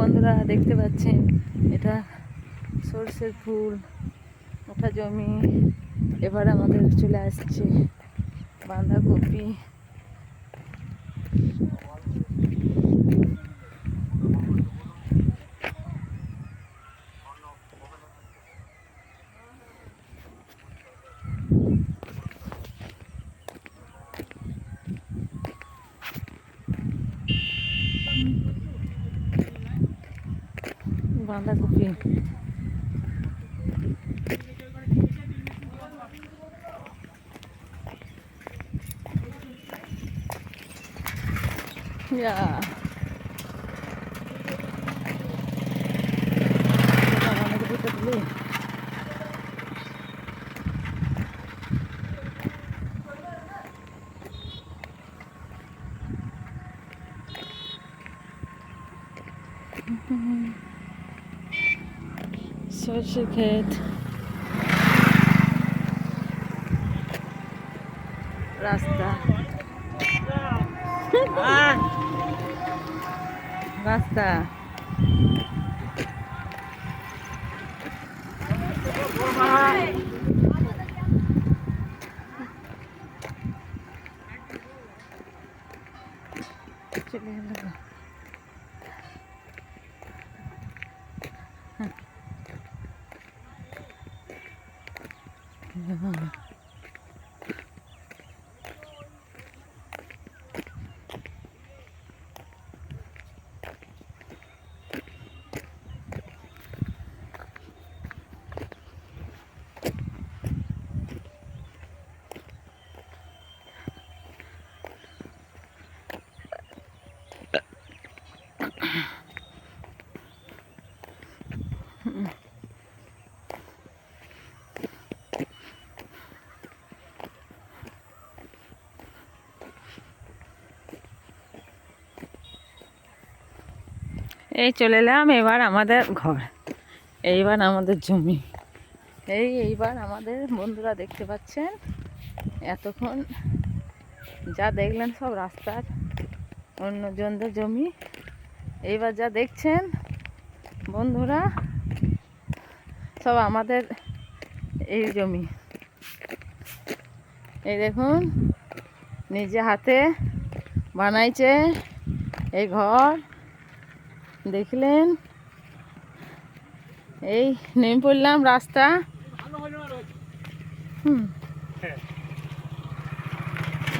বন্ধুরা দেখতে পাচ্ছেন এটা সর্ষের ফুল ওটা জমি এবার আমাদের চলে আসছে বাঁধাকপি। বাঁধাকপি সর্ষে ক্ষেত রাস্তা রাস্তা চলে গেল গো। এই চলে এলাম, এবার আমাদের ঘর। এইবার আমাদের জমি। এই এইবার আমাদের বন্ধুরা দেখতে পাচ্ছেন, এতক্ষণ যা দেখলেন সব রাস্তার অন্যজনদের জমি। এইবার যা দেখছেন, বন্ধুরা, সব আমাদের এই জমি। এই দেখুন, নিজে হাতে বানাইছে এই ঘর। দেখলেন? এই নেমে পড়লাম রাস্তা।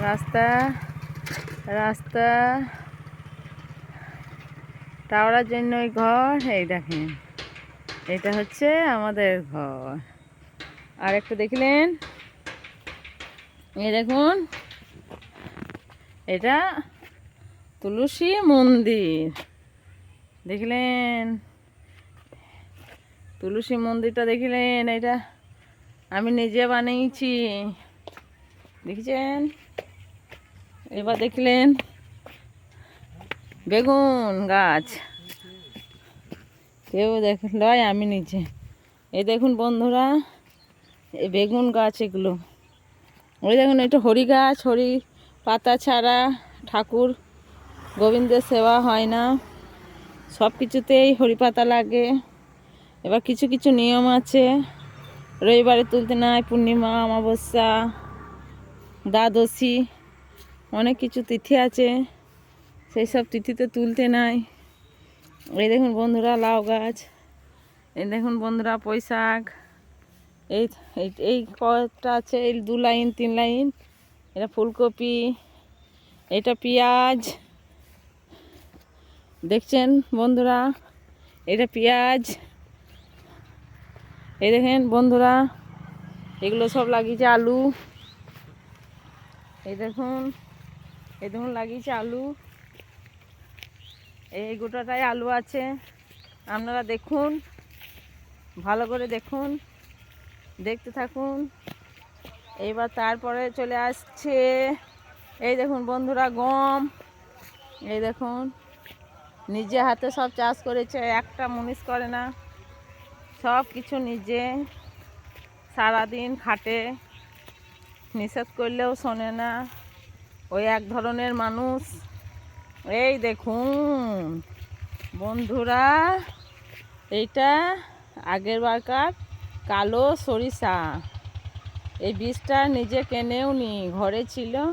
রাস্তা রাস্তা। টাওয়ার জন্য ওই ঘর, এই দেখেন। এটা হচ্ছে আমাদের ঘর। আর একটু দেখলেন? এই দেখুন। এটা তুলসী মন্দির। দেখলেন? তুলসী মন্দিরটা দেখলেন? এটা আমি নিজে বানিয়েছি। দেখেছেন? এবার দেখলেন? বেগুন গাছ। কেউ দেখ, লয় আমি নিজে। এই দেখুন বন্ধুরা এই বেগুন গাছ এগুলো। ওই দেখুন, এটা হরি গাছ, হরি পাতা ছাড়া ঠাকুর গোবিন্দের সেবা হয় না। সব কিছুতেই হরি পাতা লাগে। এবার কিছু কিছু নিয়ম আছে। রবিবারে তুলতে নাই, পূর্ণিমা, অমাবস্যা, দ্বাদশী, অনেক কিছু তিথি আছে। সেই সব তিথিতে তুলতে নাই। এই দেখুন বন্ধুরা, লাউ গাছ। এই দেখুন বন্ধুরা পৈশাক এই, এই- এই কটা আছে, এই দু লাইন, তিন লাইন। এটা ফুলকপি, এটা পেঁয়াজ। দেখছেন বন্ধুরা? এটা পেঁয়াজ। এই দেখেন বন্ধুরা, এগুলো সব লাগিয়েছে আলু। এই দেখুন এই দেখুন লাগিয়েছে আলু। এই গোটাটাই আলু আছে। আপনারা দেখুন, ভালো করে দেখুন, দেখতে থাকুন। এইবার তারপরে চলে আসছে, এই দেখুন বন্ধুরা গম। এই দেখুন নিজে হাতে সব চাষ করেছে, একটা মুনিশ করে না। সব কিছু নিজে, সারাদিন খাটে। নিষেধ করলেও শোনে না। ওই এক ধরনের মানুষ। এই দেখুন, বন্ধুরা, এইটা আগের বারকার কালো সরিষা। এই বীজটা নিজে কেনেও নি ঘরে ছিল।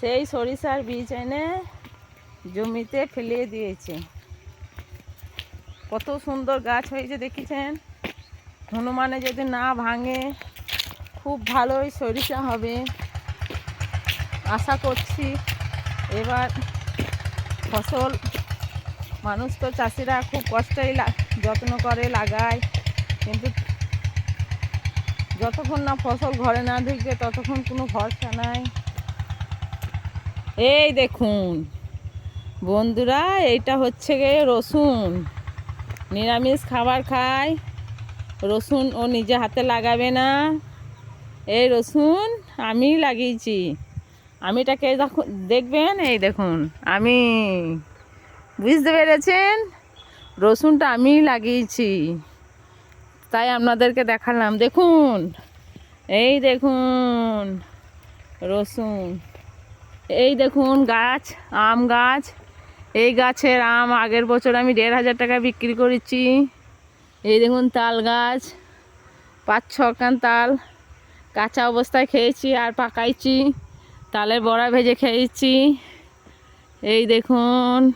সেই সরিষার বীজ এনে জমিতে ফেলিয়ে দিয়েছে। কত সুন্দর গাছ হয়েছে, দেখেছেন? হনুমানে যদি না ভাঙে, খুব ভালোই সরিষা হবে। আশা করছি এবার ফসল, মানুষ তো চাষিরা খুব কষ্টই যত্ন করে লাগায়। কিন্তু যতক্ষণ না ফসল ঘরে না ঢুকবে, ততক্ষণ কোনো ভরসা নাই। এই দেখুন বন্ধুরা, এইটা হচ্ছে গিয়ে রসুন। নিরামিষ খাবার খায় রসুন ও নিজে হাতে লাগাবে না। এই রসুন আমি লাগিয়েছি। আমিটাকে দেখবেন? এই দেখুন, আমি বুঝতে পেরেছেন? রসুনটা আমি লাগিয়েছি। তাই আপনাদেরকে দেখালাম। দেখুন, এই দেখুন, রসুন। এই দেখুন, গাছ, আম গাছ। এই গাছের আম আগের বছর আমি দেড় হাজার টাকা বিক্রি করেছি। এই দেখুন তাল গাছ, পাঁচ ছখান তাল। কাঁচা অবস্থায় খেয়েছি আর পাকাইছি। তালের বড়া ভেজে খেয়েছি। এই দেখুন,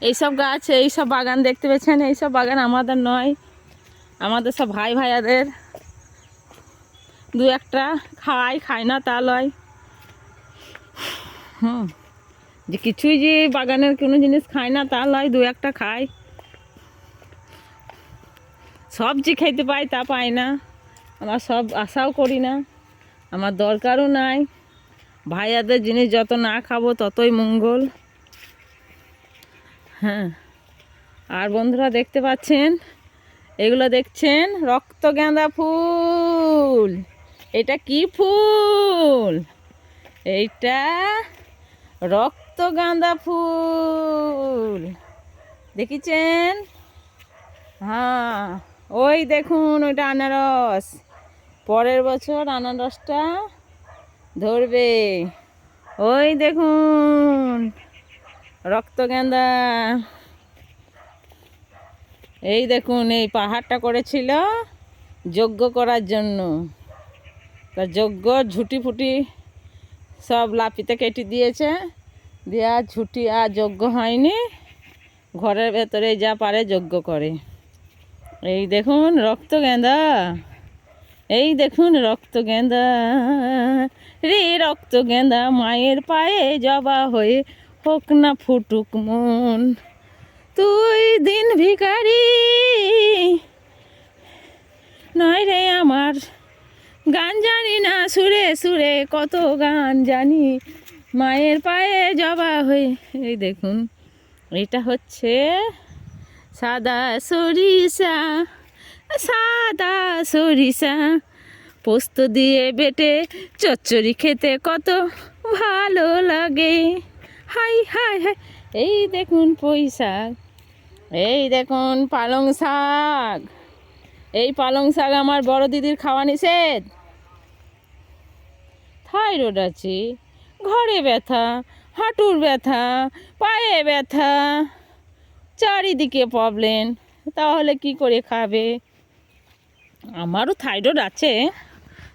এইসব গাছ, এইসব বাগান দেখতে পেয়েছেন? এইসব বাগান আমাদের নয়, আমাদের সব ভাই ভাইয়াদের। দু একটা খায় খায় না তা লয়। হুম। যে কিছুই যে বাগানের কোনো জিনিস খায় না, তা নয় দু একটা খায়। সব যে খেতে পাই তা পাই না। আমার সব আশাও করি না। আমার দরকারও নাই। ভাইয়াদের জিনিস যত না খাব, ততই মঙ্গল। হ্যাঁ। আর বন্ধুরা দেখতে পাচ্ছেন? এগুলো দেখছেন? রক্ত গাঁদা ফুল। এটা কি ফুল? এইটা রক্ত গাঁদা ফুল। দেখিছেন? হ্যাঁ ওই দেখুন, ওইটা আনারস। পরের বছর আনারসটা ধরবে। ওই দেখুন রক্তগেন্দা এই দেখুন, এই পাহাড়টা করেছিল যজ্ঞ করার জন্য। তা যজ্ঞ ঝুটি ফুটি সব লাপিতে কেটে দিয়েছে। দিয়ে ছুটি আর যজ্ঞ হয়নি। ঘরের ভেতরে যা পারে যজ্ঞ করে। এই দেখুন রক্ত গেঁদা। এই দেখুন রক্ত গেঁদা। রে রক্ত গেঁদা, মায়ের পায়ে জবা হয়ে হোক না ফুটুক মন। তুই দিন ভিখারি। নয় রে আমার গান জানি না, সুরে সুরে কত গান জানি। মায়ের পায়ে জবা হয়ে, এই দেখুন, এটা হচ্ছে সাদা সরিষা সাদা সরিষা। পোস্ত দিয়ে বেটে চচ্চড়ি খেতে কত ভালো লাগে। হাই হাই হাই, এই দেখুন শাক, এই দেখুন পালং শাক। এই পালং শাক আমার বড় দিদির খাওয়া নিষেধ। থাইরয়েড আছে। ঘরে ব্যথা, হাঁটুর ব্যথা, পায়ে ব্যথা, চারিদিকে প্রবলেম তাহলে কি করে খাবে? আমারও থাইরয়েড আছে,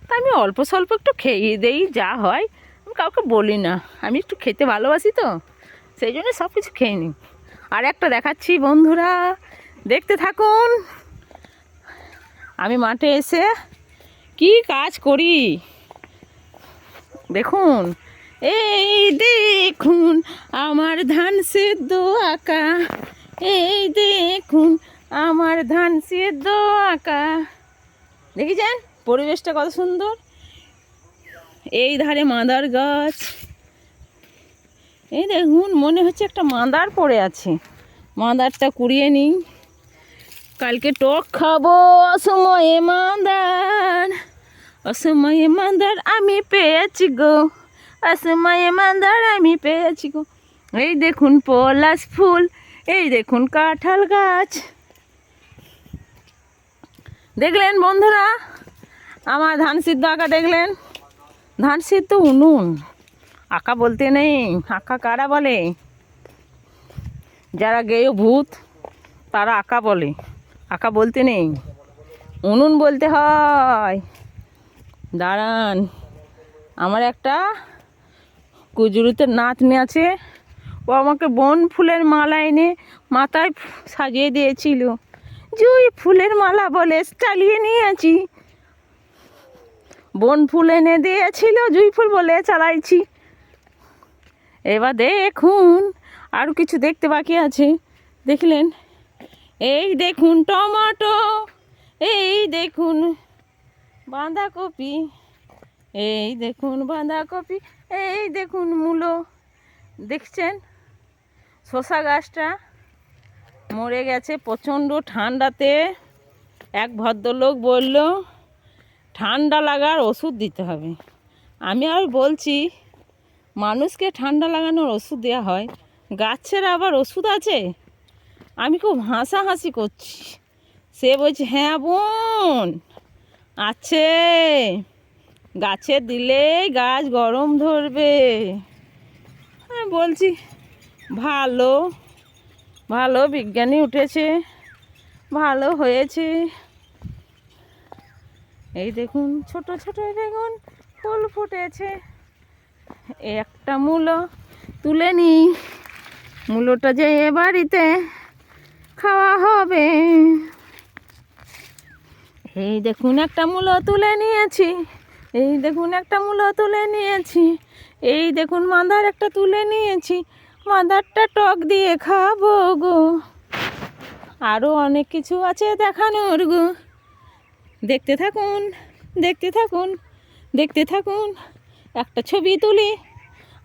তা আমি অল্প স্বল্প একটু খেয়ে দেই, যা হয়। আমি কাউকে বলি না, আমি একটু খেতে ভালোবাসি তো, সেই জন্য সব কিছু খেয়ে নিই। আর একটা দেখাচ্ছি বন্ধুরা, দেখতে থাকুন। আমি মাঠে এসে কি কাজ করি? দেখুন এই দেখুন আমার ধান সেদ্ধ আঁকা। এই দেখুন আমার ধান সেদ্ধ আঁকা। দেখেছেন? পরিবেশটা কত সুন্দর। এই ধারে মাদার গাছ। এই দেখুন, মনে হচ্ছে একটা মাদার পড়ে আছে। মাদারটা কুড়িয়ে নিই। কালকে টক খাব, অসময়ে মাদার। অসময়ে মাদার আমি পেয়েছি গো। অসময়ে মাদার আমি পেয়েছি গো। এই দেখুন পলাশ ফুল, এই দেখুন কাঁঠাল গাছ। দেখলেন বন্ধুরা? আমার ধান সিদ্ধ আঁকা দেখলেন? ধান সিদ্ধ উনুন। আঁকা বলতে নেই, আঁকা কারা বলে? যারা গেয় ভূত, তারা আঁকা বলে। আঁকা বলতে নেই। উনুন বলতে হয়। দাঁড়ান, আমার একটা কুজুরিতে নাতনি আছে ও আমাকে বন ফুলের মালা এনে মাথায় সাজিয়ে দিয়েছিল। জুই ফুলের মালা বলে চালিয়ে নিয়েছি। বন ফুল এনে দিয়েছিল, জুই ফুল বলে চালাইছি। এবার দেখুন আরও কিছু দেখতে বাকি আছে। দেখলেন? এই দেখুন টমাটো, এই দেখুন বাঁধাকপি, এই দেখুন বাঁধাকপি। এই দেখুন মূলো, দেখছেন? শশা গাছটা মরে গেছে প্রচণ্ড ঠান্ডাতে। এক ভদ্রলোক বলল, ঠান্ডা লাগার ওষুধ দিতে হবে। আমি আর বলছি, মানুষকে ঠান্ডা লাগানোর ওষুধ দেওয়া হয়। গাছের আবার ওষুধ আছে? আমি খুব হাসাহাসি করছি। সে বলছে হ্যাঁ বোন, আছে। গাছে দিলেই গাছ গরম ধরবে। হ্যাঁ বলছি, ভালো ভালো বিজ্ঞানী উঠেছে, ভালো হয়েছে। এই দেখুন, ছোট ছোট বেগুন ফুল ফুটেছে। একটা মূলো তুলে নি মূলোটা যে এ বাড়িতে খাওয়া হবে। এই দেখুন, একটা মূলো তুলে নিয়েছি। এই দেখুন একটা মূলো তুলে নিয়েছি। এই দেখুন মাদার একটা তুলে নিয়েছি। মাদারটা টক দিয়ে খাব গো। আরও অনেক কিছু আছে দেখানোর গো। দেখতে থাকুন দেখতে থাকুন দেখতে থাকুন। একটা ছবি তুলি।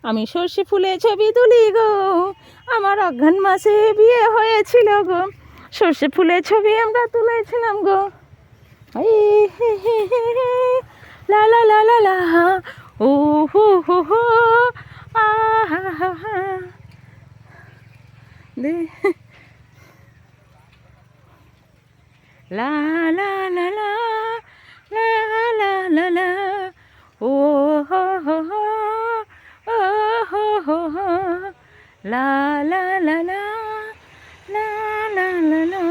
আমি সর্ষে ফুলে ছবি তুলি গো। আমার অজ্ঞান মাসে বিয়ে হয়েছিল গো। সর্ষে ফুলের ছবি আমরা তুলেছিলাম গো। হে হে, হো হো হো আহা হা হা দে লা লা লা লা লা লা লা লা ও হো হো হো ও হো হো হো লা লা লা লা লা লা লা লা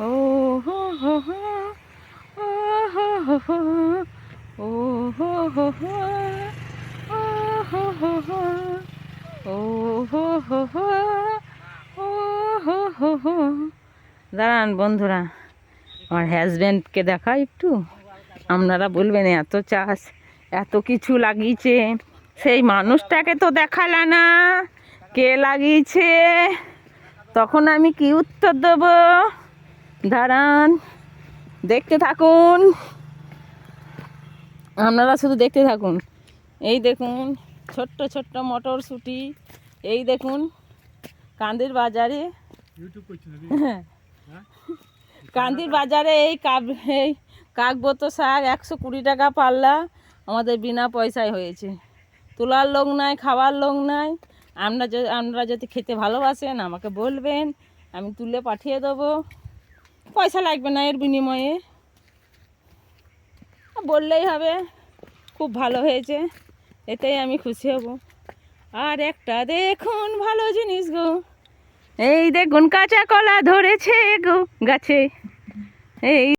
ও হো হো হো ও হো হো হো ও হো হো হো ও হো হো ও হো হো হো ও হো হো হো দাঁড়ান বন্ধুরা, আমার হাজব্যান্ডকে দেখা একটু। আপনারা বলবেন, এত চাষ, এত কিছু লাগিয়েছে। সেই মানুষটাকে তো দেখালা না। কে লাগিয়েছে? তখন আমি কি উত্তর দেব? দাঁড়ান, দেখতে থাকুন। আপনারা শুধু দেখতে থাকুন। এই দেখুন ছোট্ট ছোট্ট মটরশুঁটি। এই দেখুন কান্দির বাজারে। নাকি? হ্যাঁ। কান্দির বাজারে এই কাব এই কাকবত শাক একশো কুড়ি টাকা পাল্লা। আমাদের বিনা পয়সায় হয়েছে। তোলার লোক নাই খাওয়ার লোক নাই। আমরা আপনারা যদি খেতে ভালোবাসেন আমাকে বলবেন আমি তুলে পাঠিয়ে দেবো। পয়সা লাগবে না এর বিনিময়ে। বললেই হবে খুব ভালো হয়েছে। এতেই আমি খুশি হব। আর একটা দেখুন ভালো জিনিস গো। এই দেখুন কাঁচা কলা ধরেছে গো গাছে। এই